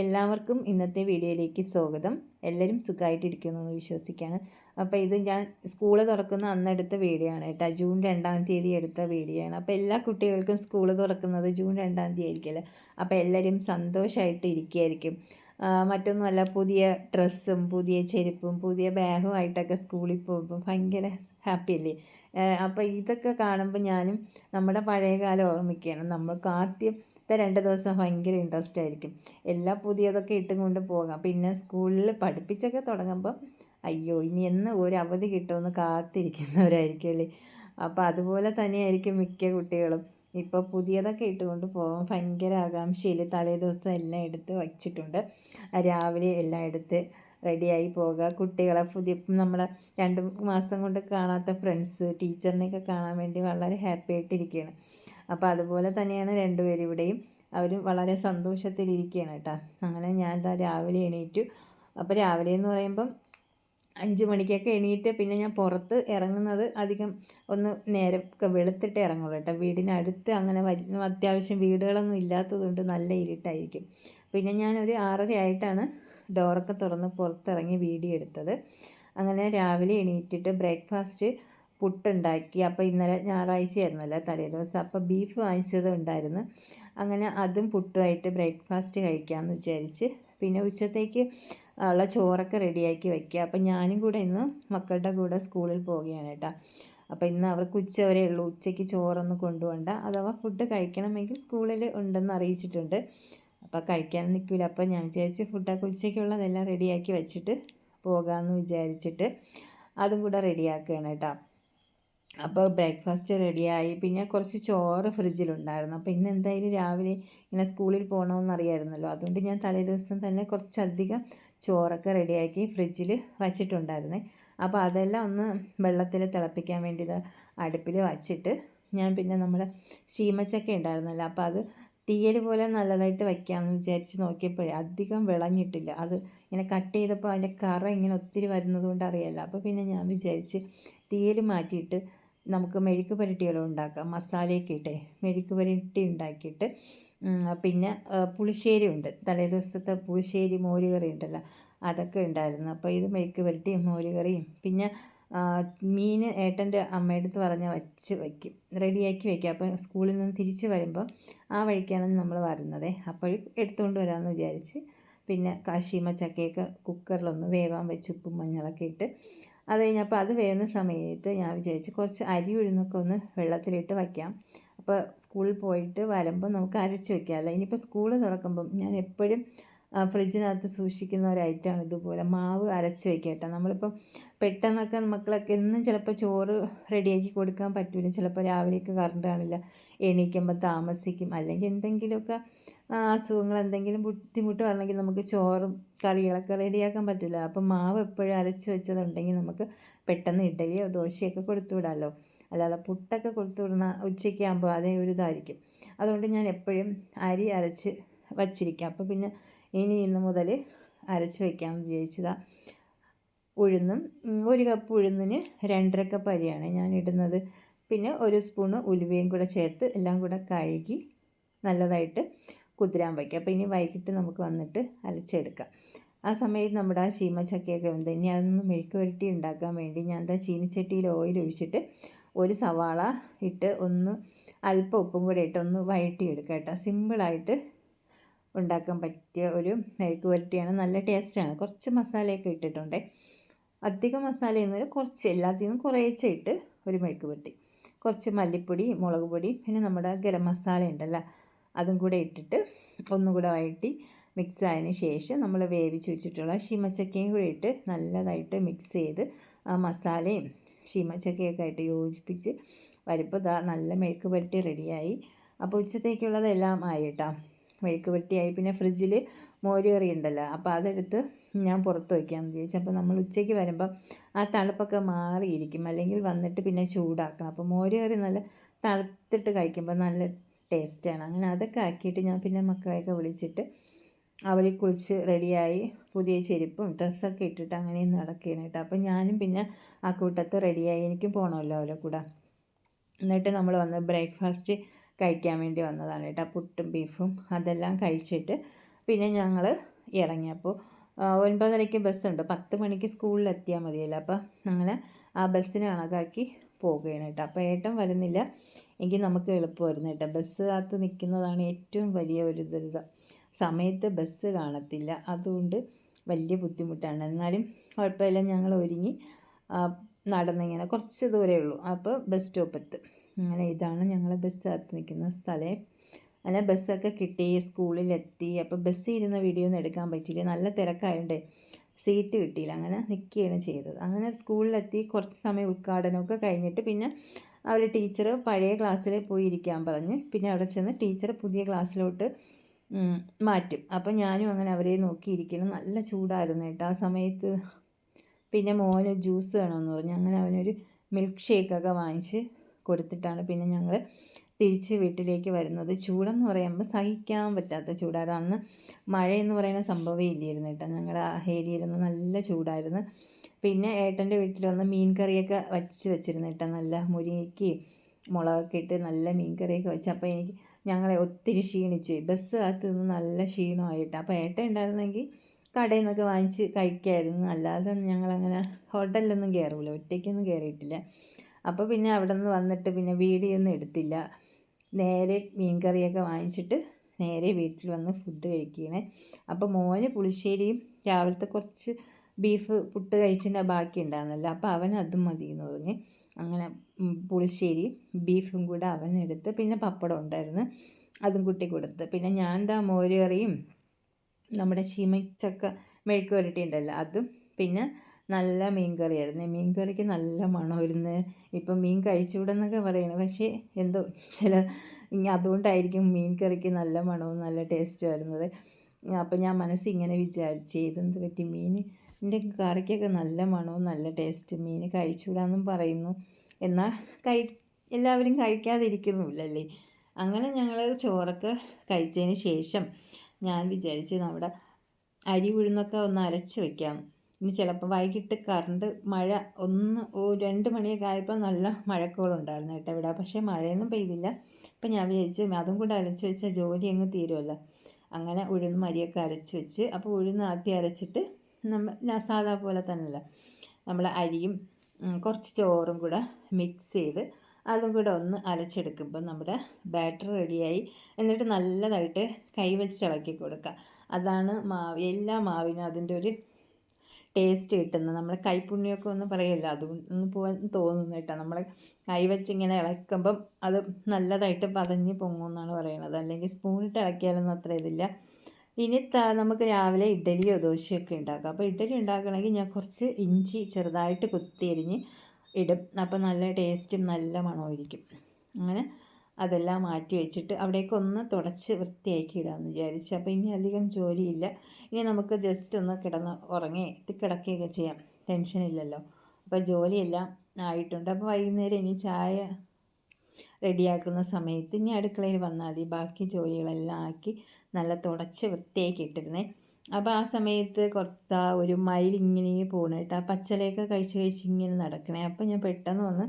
എല്ലാവർക്കും ഇന്നത്തെ വീഡിയോയിലേക്ക് സ്വാഗതം. എല്ലാവരും സുഖമായിട്ടിരിക്കുന്നു എന്ന് വിശ്വസിക്കുകയാണ്. അപ്പോൾ ഇത് ഞാൻ സ്കൂൾ തുറക്കുന്ന അന്നെടുത്ത വീഡിയോ ആണ് കേട്ടോ. ജൂൺ രണ്ടാം തീയതി എടുത്ത വീഡിയോ ആണ്. അപ്പോൾ എല്ലാ കുട്ടികൾക്കും സ്കൂൾ തുറക്കുന്നത് ജൂൺ രണ്ടാം തീയതി ആയിരിക്കുമല്ലോ അപ്പോൾ എല്ലാവരും സന്തോഷമായിട്ട് ഇരിക്കുകയായിരിക്കും മറ്റൊന്നുമല്ല പുതിയ ഡ്രസ്സും പുതിയ ചെരുപ്പും പുതിയ ബാഗും ആയിട്ടൊക്കെ സ്കൂളിൽ പോകുമ്പോൾ ഭയങ്കര ഹാപ്പി അല്ലേ അപ്പോൾ ഇതൊക്കെ കാണുമ്പോൾ ഞാനും നമ്മുടെ പഴയകാലം ഓർമ്മിക്കുകയാണ്. നമ്മൾക്ക് ആദ്യം രണ്ട് ദിവസം ഭയങ്കര ഇൻട്രസ്റ്റ് ആയിരിക്കും. എല്ലാ പുതിയതൊക്കെ ഇട്ടും കൊണ്ട് പോകാം. പിന്നെ സ്കൂളിൽ പഠിപ്പിച്ചൊക്കെ തുടങ്ങുമ്പം അയ്യോ ഇനി എന്ന് ഒരു അവധി കിട്ടുമെന്ന് കാത്തിരിക്കുന്നവരായിരിക്കും അല്ലേ? അപ്പോൾ അതുപോലെ തന്നെയായിരിക്കും മിക്ക കുട്ടികളും. ഇപ്പോൾ പുതിയതൊക്കെ ഇട്ടുകൊണ്ട് പോകാൻ ഭയങ്കര ആകാംക്ഷയിൽ തലേ ദിവസം എല്ലാം എടുത്ത് വച്ചിട്ടുണ്ട്. രാവിലെ എല്ലാം എടുത്ത് റെഡിയായി പോകുക കുട്ടികളെ പുതിയ നമ്മളെ രണ്ട് മാസം കൊണ്ട് കാണാത്ത ഫ്രണ്ട്സ് ടീച്ചറിനെയൊക്കെ കാണാൻ വേണ്ടി വളരെ ഹാപ്പി ആയിട്ടിരിക്കുകയാണ്. അപ്പോൾ അതുപോലെ തന്നെയാണ് രണ്ടുപേരും ഇവിടെയും. അവരും വളരെ സന്തോഷത്തിലിരിക്കുകയാണ് കേട്ടോ. അങ്ങനെ ഞാൻ എന്താ രാവിലെ എണീറ്റു. അപ്പോൾ രാവിലെ എന്ന് പറയുമ്പം അഞ്ച് മണിക്കൊക്കെ എണീറ്റ് പിന്നെ ഞാൻ പുറത്ത് ഇറങ്ങുന്നത് അധികം ഒന്ന് നേരം വെളുത്തിട്ട് ഇറങ്ങുള്ളൂ കേട്ടോ. വീടിനടുത്ത് അങ്ങനെ അത്യാവശ്യം വീടുകളൊന്നും ഇല്ലാത്തതുകൊണ്ട് നല്ല ഇരുട്ടായിരിക്കും. പിന്നെ ഞാനൊരു ആറര ആയിട്ടാണ് ഡോറൊക്കെ തുറന്ന് പുറത്തിറങ്ങി വീഡിയോ എടുത്തത്. അങ്ങനെ രാവിലെ എണീറ്റിട്ട് ബ്രേക്ക്ഫാസ്റ്റ് പുട്ടുണ്ടാക്കി. അപ്പോൾ ഇന്നലെ ഞായറാഴ്ചയായിരുന്നല്ലോ തലേ ദിവസം. അപ്പോൾ ബീഫ് വാങ്ങിച്ചത് ഉണ്ടായിരുന്നു. അങ്ങനെ അതും പുട്ടുമായിട്ട് ബ്രേക്ക്ഫാസ്റ്റ് കഴിക്കാമെന്ന് വിചാരിച്ച് പിന്നെ ഉച്ചത്തേക്ക് ഉള്ള ചോറൊക്കെ റെഡിയാക്കി വയ്ക്കുക അപ്പോൾ ഞാനും കൂടെ ഇന്ന് മക്കളുടെ കൂടെ സ്കൂളിൽ പോവുകയാണ് കേട്ടോ. അപ്പോൾ ഇന്ന് അവർക്ക് ഉച്ച വരെ ഉള്ളൂ. ഉച്ചയ്ക്ക് ചോറൊന്നും കൊണ്ടുപോകണ്ട. അഥവാ ഫുഡ് കഴിക്കണമെങ്കിൽ സ്കൂളിൽ ഉണ്ടെന്ന് അറിയിച്ചിട്ടുണ്ട്. അപ്പോൾ കഴിക്കാൻ നിൽക്കില്ല. അപ്പോൾ ഞാൻ വിചാരിച്ച് ഫുഡൊക്കെ ഉച്ചയ്ക്കുള്ളതെല്ലാം റെഡിയാക്കി വെച്ചിട്ട് പോകാമെന്ന് വിചാരിച്ചിട്ട് അതും കൂടെ റെഡിയാക്കുകയാണ് കേട്ടോ. അപ്പോൾ ബ്രേക്ക്ഫാസ്റ്റ് റെഡിയായി പിന്നെ കുറച്ച് ചോറ് ഫ്രിഡ്ജിലുണ്ടായിരുന്നു അപ്പോൾ ഇന്ന് എന്തായാലും രാവിലെ ഇങ്ങനെ സ്കൂളിൽ പോകണമെന്നറിയായിരുന്നല്ലോ അതുകൊണ്ട് ഞാൻ തലേ ദിവസം തന്നെ കുറച്ചധികം ചോറൊക്കെ റെഡിയാക്കി ഫ്രിഡ്ജിൽ വച്ചിട്ടുണ്ടായിരുന്നേ. അപ്പോൾ അതെല്ലാം ഒന്ന് വെള്ളത്തിൽ തിളപ്പിക്കാൻ വേണ്ടി അടുപ്പിൽ വച്ചിട്ട് ഞാൻ പിന്നെ നമ്മുടെ ചീമച്ചക്ക ഉണ്ടായിരുന്നല്ലോ. അപ്പോൾ അത് തീയൽ പോലെ നല്ലതായിട്ട് വയ്ക്കാമെന്ന് വിചാരിച്ച് നോക്കിയപ്പോഴേ അധികം വിളഞ്ഞിട്ടില്ല. അത് ഇങ്ങനെ കട്ട് ചെയ്തപ്പോൾ അതിന്റെ കറ ഇങ്ങനെ ഒത്തിരി വരുന്നത് കൊണ്ട് അറിയാമല്ലോ അപ്പോൾ പിന്നെ ഞാൻ വിചാരിച്ച് തീയൽ മാറ്റിയിട്ട് നമുക്ക് മെഴുക്ക് പുരട്ടികളും ഉണ്ടാക്കാം. മസാലയൊക്കെ ഇട്ട്. മെഴുക്ക് പുരട്ടി ഉണ്ടാക്കിയിട്ട് പിന്നെ പുളിശ്ശേരി ഉണ്ട്. തലേദിവസത്തെ പുളിശ്ശേരി മോരുകറി ഉണ്ടല്ലോ അതൊക്കെ ഉണ്ടായിരുന്നു. അപ്പോൾ ഇത് മെഴുക്ക് പുരട്ടിയും മോരുകറിയും. പിന്നെ മീൻ ഏട്ടന്റെ അമ്മയടുത്ത് പറഞ്ഞാൽ വച്ച് വയ്ക്കും. റെഡിയാക്കി വയ്ക്കും. അപ്പോൾ സ്കൂളിൽ നിന്ന് തിരിച്ച് വരുമ്പോൾ ആ വഴിക്കാണ് നമ്മൾ വരുന്നത്. അപ്പോൾ എടുത്തുകൊണ്ട് വരാമെന്ന് വിചാരിച്ച് പിന്നെ കാശീമ ചക്കയൊക്കെ കുക്കറിലൊന്ന് വേവാൻ വെച്ച് ഉപ്പും മഞ്ഞളൊക്കെ ഇട്ട് അത് കഴിഞ്ഞപ്പോൾ അത് വേവുന്ന സമയത്ത് ഞാൻ വിചാരിച്ച് കുറച്ച് അരി ഉഴുന്നൊക്കെ ഒന്ന് വെള്ളത്തിലിട്ട് വയ്ക്കാം. അപ്പോൾ സ്കൂളിൽ പോയിട്ട് വരുമ്പോൾ നമുക്ക് അരച്ച് വയ്ക്കാമല്ലോ ഇനിയിപ്പോൾ സ്കൂൾ തുറക്കുമ്പം ഞാൻ എപ്പോഴും ഫ്രിഡ്ജിനകത്ത് സൂക്ഷിക്കുന്ന ഒരു ഐറ്റമാണ് ഇതുപോലെ. മാവ് അരച്ച് വയ്ക്കുക കേട്ടോ. നമ്മളിപ്പോൾ പെട്ടെന്നൊക്കെ മക്കളൊക്കെ എന്നും ചിലപ്പോൾ ചോറ് റെഡിയാക്കി കൊടുക്കാൻ പറ്റില്ല ചിലപ്പോൾ രാവിലെയൊക്കെ കറണ്ട് കാണില്ല എണീക്കുമ്പോൾ താമസിക്കും. അല്ലെങ്കിൽ എന്തെങ്കിലുമൊക്കെ അസുഖങ്ങൾ എന്തെങ്കിലും ബുദ്ധിമുട്ട് വരണമെങ്കിൽ നമുക്ക് ചോറും കറികളൊക്കെ റെഡിയാക്കാൻ പറ്റില്ല. അപ്പം മാവ് എപ്പോഴും അരച്ച് വെച്ചതുണ്ടെങ്കിൽ നമുക്ക് പെട്ടെന്ന് ഇഡലിയോ ദോശയൊക്കെ കൊടുത്തു വിടാമല്ലോ അല്ലാതെ പുട്ടൊക്കെ കൊടുത്തു വിടുന്ന ഉച്ചയ്ക്ക് ആകുമ്പോൾ അതേ ഒരു ഇതായിരിക്കും. അതുകൊണ്ട് ഞാൻ എപ്പോഴും അരി അരച്ച് വച്ചിരിക്കാം. അപ്പോൾ പിന്നെ ഇനി ഇന്ന് മുതൽ അരച്ച് വയ്ക്കാമെന്ന് വിചാരിച്ചതാണ് ഉഴുന്നും ഒരു കപ്പ് ഉഴുന്നിന് രണ്ടര കപ്പ് അരിയാണ് ഞാൻ ഇടുന്നത്. പിന്നെ ഒരു സ്പൂണ് ഉലുവയും കൂടെ ചേർത്ത് എല്ലാം കൂടെ കഴുകി നല്ലതായിട്ട് കുതിരാൻ വയ്ക്കുക. അപ്പോൾ ഇനി വൈകിട്ട് നമുക്ക് വന്നിട്ട് അരച്ചെടുക്കാം. ആ സമയത്ത് നമ്മുടെ ആ ചീമച്ചക്കയൊക്കെ ഉണ്ട് ഇനി അതൊന്ന് മെഴുക്ക് പുരട്ടി ഉണ്ടാക്കാൻ വേണ്ടി ഞാൻ എന്താ ചീനിച്ചട്ടിയിൽ ഓയിൽ ഒഴിച്ചിട്ട് ഒരു സവാള ഇട്ട് ഒന്ന് അല്പം ഉപ്പും കൂടെ ഇട്ട് ഒന്ന് വഴട്ടിയെടുക്കുക കേട്ടോ. സിമ്പിളായിട്ട് ഉണ്ടാക്കാൻ പറ്റിയ ഒരു മെഴുക്ക് പുരട്ടിയാണ്. നല്ല ടേസ്റ്റാണ് കുറച്ച് മസാലയൊക്കെ ഇട്ടിട്ടുണ്ടേ. അധികം മസാല എന്നൊരു കുറച്ച് എല്ലാത്തിൽ നിന്നും കുറേശ്ശെ ഇട്ട് ഒരു മെഴുക്ക് പുരട്ടി. കുറച്ച് മല്ലിപ്പൊടി മുളക് പൊടി പിന്നെ നമ്മുടെ ഗരം മസാല ഉണ്ടല്ലോ അതും കൂടെ ഇട്ടിട്ട് ഒന്നും കൂടെ വഴറ്റി മിക്സ് ആയതിന് ശേഷം നമ്മൾ വേവിച്ച് വെച്ചിട്ടുള്ള ശീമച്ചക്കയും കൂടി ഇട്ട് നല്ലതായിട്ട് മിക്സ് ചെയ്ത് ആ മസാലയും ശീമച്ചക്കയൊക്കെ ആയിട്ട് യോജിപ്പിച്ച് വരുമ്പോൾ നല്ല മെഴുക്ക് പുരട്ടി റെഡിയായി അപ്പോൾ ഉച്ചത്തേക്കുള്ളതെല്ലാം ആയി കേട്ടോ മെഴുക്ക് വെട്ടിയായി. പിന്നെ ഫ്രിഡ്ജിൽ മോര് കറി ഉണ്ടല്ലോ. അപ്പോൾ അതെടുത്ത് ഞാൻ പുറത്ത് വയ്ക്കാമെന്ന് വിചാരിച്ചു. അപ്പോൾ നമ്മൾ ഉച്ചയ്ക്ക് വരുമ്പം ആ തണുപ്പൊക്കെ മാറിയിരിക്കും. അല്ലെങ്കിൽ വന്നിട്ട് പിന്നെ ചൂടാക്കണം. അപ്പോൾ മോര് കറി നല്ല തണുത്തിട്ട് കഴിക്കുമ്പോൾ നല്ല ടേസ്റ്റാണ്. അങ്ങനെ അതൊക്കെ ആക്കിയിട്ട് ഞാൻ പിന്നെ മക്കളെയൊക്കെ വിളിച്ചിട്ട് അവർ കുളിച്ച് റെഡിയായി. പുതിയ ചെരുപ്പും ഡ്രസ്സൊക്കെ ഇട്ടിട്ട് അങ്ങനെ നടക്കുകയാണ് കേട്ടോ. അപ്പോൾ ഞാനും പിന്നെ ആ കൂട്ടത്ത് റെഡിയായി. എനിക്കും പോകണമല്ലോ അവരെ കൂടെ. എന്നിട്ട് നമ്മൾ വന്ന് ബ്രേക്ക്ഫാസ്റ്റ് കഴിക്കാൻ വേണ്ടി വന്നതാണ് കേട്ടോ. പുട്ടും ബീഫും അതെല്ലാം കഴിച്ചിട്ട് പിന്നെ ഞങ്ങൾ ഇറങ്ങി. അപ്പോൾ ഒൻപതരയ്ക്ക് ബസ്സുണ്ട് പത്ത് മണിക്ക് സ്കൂളിൽ എത്തിയാൽ മതിയല്ലോ. അപ്പോൾ അങ്ങനെ ആ ബസ്സിനെ കണക്കാക്കി പോവുകയാണ് കേട്ടോ. അപ്പോൾ ഏട്ടൻ വരുന്നില്ല. എങ്കിൽ നമുക്ക് എളുപ്പമായിരുന്നു കേട്ടോ. ബസ് കാത്ത് നിൽക്കുന്നതാണ് ഏറ്റവും വലിയ ഒരു ദുരിതം. സമയത്ത് ബസ് കാണത്തില്ല. അതുകൊണ്ട് വലിയ ബുദ്ധിമുട്ടാണ്. എന്നാലും കുഴപ്പമില്ല. ഞങ്ങൾ ഒരുങ്ങി നടന്നിങ്ങനെ കുറച്ച് ദൂരമേ ഉള്ളൂ. അപ്പോൾ ബസ് സ്റ്റോപ്പ് അങ്ങനെ ഇതാണ് ഞങ്ങൾ ബസ് കാത്ത് നിൽക്കുന്ന സ്ഥലം. അങ്ങനെ ബസ്സൊക്കെ കിട്ടി സ്കൂളിലെത്തി അപ്പോൾ ബസ് ഇരുന്ന വീഡിയോ ഒന്നും എടുക്കാൻ പറ്റിയില്ല. നല്ല തിരക്കായതുകൊണ്ട് സീറ്റ് കിട്ടിയില്ല. അങ്ങനെ നിൽക്കുകയാണ് ചെയ്തത്. അങ്ങനെ സ്കൂളിലെത്തി കുറച്ച് സമയം ഉദ്ഘാടനമൊക്കെ കഴിഞ്ഞിട്ട് പിന്നെ അവർ ടീച്ചർ പഴയ ക്ലാസ്സിൽ പോയി ഇരിക്കാൻ പറഞ്ഞ്. പിന്നെ അവിടെ ചെന്ന് ടീച്ചർ പുതിയ ക്ലാസ്സിലോട്ട് മാറ്റും. അപ്പോൾ ഞാനും അങ്ങനെ അവരെ നോക്കിയിരിക്കണം നല്ല ചൂടായിരുന്നു കേട്ടോ. ആ സമയത്ത് പിന്നെ മോന് ജ്യൂസ് വേണമെന്ന് പറഞ്ഞു. അങ്ങനെ അവനൊരു മിൽക്ക് ഷേക്കൊക്കെ വാങ്ങിച്ച് കൊടുത്തിട്ടാണ് പിന്നെ ഞങ്ങൾ തിരിച്ച് വീട്ടിലേക്ക് വരുന്നത്. ചൂടെന്ന് പറയുമ്പോൾ സഹിക്കാൻ പറ്റാത്ത ചൂടായിരുന്നു. അന്ന് മഴയെന്ന് പറയുന്ന സംഭവമേ ഇല്ലായിരുന്നു കേട്ടോ. ഞങ്ങളുടെ ഏരിയയിലൊന്നും നല്ല ചൂടായിരുന്നു. പിന്നെ ഏട്ടന്റെ വീട്ടിൽ വന്ന് മീൻ കറിയൊക്കെ വച്ച് വെച്ചിരുന്നു കേട്ടോ. നല്ല മുരിങ്ങയ്ക്ക് മുളകൊക്കെ ഇട്ട് നല്ല മീൻ കറിയൊക്കെ വെച്ച്. അപ്പോൾ എനിക്ക് ഞങ്ങളെ ഒത്തിരി ക്ഷീണിച്ചു. ബസ് അകത്ത് നിന്ന് നല്ല ക്ഷീണമായിട്ട്. അപ്പോൾ ഏട്ടൻ ഉണ്ടായിരുന്നെങ്കിൽ കടയിൽ നിന്നൊക്കെ വാങ്ങിച്ച് കഴിക്കായിരുന്നു. അല്ലാതെ ഞങ്ങളങ്ങനെ ഹോട്ടലിലൊന്നും കയറില്ല ഒറ്റയ്ക്കൊന്നും കയറിയിട്ടില്ല അപ്പോൾ പിന്നെ അവിടെ നിന്ന് വന്നിട്ട് പിന്നെ വീഡിയോ ഒന്നും എടുത്തില്ല. നേരെ മീൻ കറിയൊക്കെ വാങ്ങിച്ചിട്ട് നേരെ വീട്ടിൽ വന്ന് ഫുഡ് കഴിക്കുകയാണ് അപ്പോൾ മോന് പുളിശ്ശേരിയും രാവിലത്തെ കുറച്ച് ബീഫ് പുട്ട് കഴിച്ചതിന്റെ ബാക്കി ഉണ്ടായിരുന്നല്ലോ. അപ്പോൾ അവൻ അതും മതി എന്ന് പറഞ്ഞ് അങ്ങനെ പുളിശ്ശേരി ബീഫും കൂടെ അവനെടുത്ത് പിന്നെ പപ്പടം ഉണ്ടായിരുന്നു. അതും കുട്ടി കൊടുത്ത്. പിന്നെ ഞാൻ എന്താ മോര് കറിയും നമ്മുടെ ചീമച്ചക്ക മെഴുക്ക് പുരട്ടി ഉണ്ടല്ലോ അതും പിന്നെ നല്ല മീൻ കറിയായിരുന്നു മീൻ കറിക്ക് നല്ല മണമായിരുന്നു. ഇപ്പം മീൻ കഴിച്ചുകൂടെന്നൊക്കെ പറയണം. പക്ഷേ എന്തോ ചില അതുകൊണ്ടായിരിക്കും മീൻ കറിക്ക് നല്ല മണവും നല്ല ടേസ്റ്റും വരുന്നത് അപ്പം ഞാൻ മനസ്സിൽ ഇങ്ങനെ വിചാരിച്ചു ഇതെന്ത് പറ്റി? മീനിന്റെ കറിക്കൊക്കെ നല്ല മണവും നല്ല ടേസ്റ്റ് മീൻ കഴിച്ചുകൂടാന്നും പറയുന്നു. എന്നാൽ കഴി എല്ലാവരും കഴിക്കാതിരിക്കുന്നുമില്ലല്ലേ? അങ്ങനെ ഞങ്ങൾ ചോറൊക്കെ കഴിച്ചതിന് ശേഷം ഞാൻ വിചാരിച്ച് നമ്മുടെ അരി ഉഴുന്നൊക്കെ ഒന്ന് അരച്ച് വെക്കാം. ഇനി ചിലപ്പോൾ വൈകിട്ട് കറണ്ട് മഴ ഒന്ന് ഓ രണ്ട് മണിയൊക്കെ ആയപ്പോൾ നല്ല മഴക്കോളുണ്ടായിരുന്നു കേട്ടോ ഇവിടെ. പക്ഷേ മഴയൊന്നും പെയ്തില്ല. അപ്പം ഞാൻ വിചാരിച്ചു അതും കൂടെ അരച്ച് വെച്ചാൽ ജോലി അങ്ങ് തീരുമല്ലോ അങ്ങനെ ഉഴുന്ന് മരിയൊക്കെ അരച്ച് വെച്ച് അപ്പോൾ ഉഴുന്ന് ആദ്യം അരച്ചിട്ട് നമ്മൾ സാധാ പോലെ തന്നെയല്ല. നമ്മൾ അരിയും കുറച്ച് ചോറും കൂടെ മിക്സ് ചെയ്ത് അതും കൂടെ ഒന്ന് അരച്ചെടുക്കുമ്പോൾ നമ്മുടെ ബാറ്റർ റെഡിയായി എന്നിട്ട് നല്ലതായിട്ട് കൈ വെച്ച് ഇളക്കി കൊടുക്കുക. അതാണ് മാവ് എല്ലാ മാവിനും അതിന്റെ ഒരു ടേസ്റ്റ് കിട്ടുന്നത്. നമ്മൾ കൈപ്പുണ്യമൊക്കെ ഒന്ന് പറയുമല്ലോ അതൊന്ന് പോകാൻ തോന്നുന്നു കേട്ടോ. നമ്മൾ കൈ വെച്ച് ഇങ്ങനെ ഇളക്കുമ്പം അത് നല്ലതായിട്ട് പതഞ്ഞ് പൊങ്ങുമെന്നാണ് പറയുന്നത് അല്ലെങ്കിൽ സ്പൂണിട്ട് ഇളക്കിയാലൊന്നും അത്ര ഇതില്ല. ഇനി നമുക്ക് രാവിലെ ഇഡ്ഡലിയോ ദോശയൊക്കെ ഉണ്ടാക്കാം. അപ്പോൾ ഇഡ്ഡലി ഉണ്ടാക്കണമെങ്കിൽ ഞാൻ കുറച്ച് ഇഞ്ചി ചെറുതായിട്ട് കുത്തിയരിഞ്ഞ് ഇടും. അപ്പോൾ നല്ല ടേസ്റ്റും നല്ല മണമായിരിക്കും. അങ്ങനെ അതെല്ലാം മാറ്റി വെച്ചിട്ട് അവിടേക്ക് ഒന്ന് തുടച്ച് വൃത്തിയാക്കി ഇടാമെന്ന് വിചാരിച്ചു. അപ്പോൾ ഇനി അധികം ജോലിയില്ല. ഇനി നമുക്ക് ജസ്റ്റ് ഒന്ന് കിടന്ന് ഉറങ്ങി കിടക്കുകയൊക്കെ ചെയ്യാം. ടെൻഷനില്ലല്ലോ അപ്പോൾ ജോലിയെല്ലാം ആയിട്ടുണ്ട്. അപ്പോൾ വൈകുന്നേരം ഇനി ചായ റെഡിയാക്കുന്ന സമയത്ത് ഇനി അടുക്കളയിൽ വന്നാൽ മതി. ബാക്കി ജോലികളെല്ലാം ആക്കി നല്ല തുടച്ച് വൃത്തിയാക്കി ഇട്ടിരുന്നേ. അപ്പോൾ ആ സമയത്ത് കുറച്ച് ഒരു മയിൽ ഇങ്ങനെ പോകണം ആ പച്ചലയൊക്കെ കഴിച്ച് കഴിച്ച് ഇങ്ങനെ നടക്കണേ. അപ്പോൾ ഞാൻ പെട്ടെന്ന് വന്ന്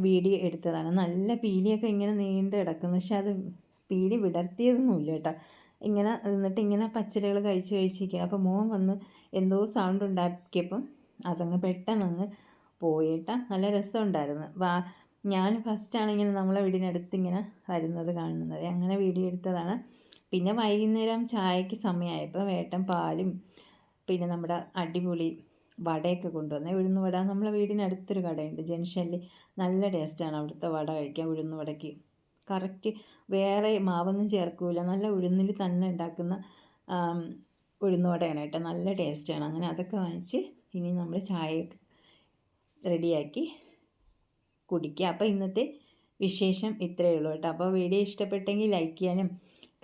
വീഡിയോ എടുത്തതാണ്. നല്ല പീലിയൊക്കെ ഇങ്ങനെ നീണ്ട് കിടക്കുന്നു. പക്ഷെ അത് പീലി വിടർത്തിയതൊന്നുമില്ല കേട്ടോ. ഇങ്ങനെ എന്നിട്ട് ഇങ്ങനെ പച്ചിലകൾ കഴിച്ച് കഴിച്ചിരിക്കുകയാണ് അപ്പോൾ മോൻ വന്ന് എന്തോ സൗണ്ട് ഉണ്ടാക്കിയപ്പം അതങ്ങ് പെട്ടെന്ന് അങ്ങ് പോയിട്ടാ നല്ല രസമുണ്ടായിരുന്നു. വാ ഞാൻ ഫസ്റ്റാണ് ഇങ്ങനെ നമ്മളെ വീടിനടുത്ത് ഇങ്ങനെ വരുന്നത് കാണുന്നത്. അങ്ങനെ വീഡിയോ എടുത്തതാണ്. പിന്നെ വൈകുന്നേരം ചായക്ക് സമയമായപ്പോൾ വേട്ടൻ പാലും പിന്നെ നമ്മുടെ അടിപൊളി വടയൊക്കെ കൊണ്ടുവന്ന് ഉഴുന്ന് വട. നമ്മളെ വീടിനടുത്തൊരു കടയുണ്ട് ജംഗ്ഷനിൽ നല്ല ടേസ്റ്റാണ് അവിടുത്തെ വട കഴിക്കാൻ ഉഴുന്ന് വടയ്ക്ക്. കറക്റ്റ് വേറെ മാവൊന്നും ചേർക്കൂല. നല്ല ഉഴുന്നിൽ തന്നെ ഉണ്ടാക്കുന്ന ഉഴുന്ന് വടയാണ് കേട്ടോ. നല്ല ടേസ്റ്റാണ്. അങ്ങനെ അതൊക്കെ വാങ്ങിച്ച് ഇനി നമ്മൾ ചായ റെഡിയാക്കി കുടിക്കുക അപ്പോൾ ഇന്നത്തെ വിശേഷം ഇത്രയേ ഉള്ളൂ കേട്ടോ. അപ്പോൾ വീഡിയോ ഇഷ്ടപ്പെട്ടെങ്കിൽ ലൈക്ക് ചെയ്യാനും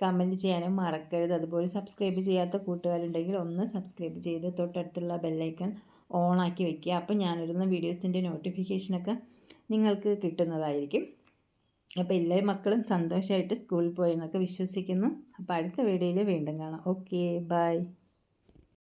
കമന്റ് ചെയ്യാനും മറക്കരുത്. അതുപോലെ സബ്സ്ക്രൈബ് ചെയ്യാത്ത കൂട്ടുകാരുണ്ടെങ്കിൽ ഒന്ന് സബ്സ്ക്രൈബ് ചെയ്ത് തൊട്ടടുത്തുള്ള ബെല്ലൈക്കൺ ഓണാക്കി വെക്കുക. അപ്പോൾ ഞാനിടുന്ന വീഡിയോസിന്റെ നോട്ടിഫിക്കേഷനൊക്കെ നിങ്ങൾക്ക് കിട്ടുന്നതായിരിക്കും. അപ്പോൾ എല്ലാ മക്കളും സന്തോഷമായിട്ട് സ്കൂളിൽ പോയെന്നൊക്കെ വിശ്വസിക്കുന്നു. അപ്പോൾ അടുത്ത വീഡിയോയിൽ വീണ്ടും കാണാം. Okay bye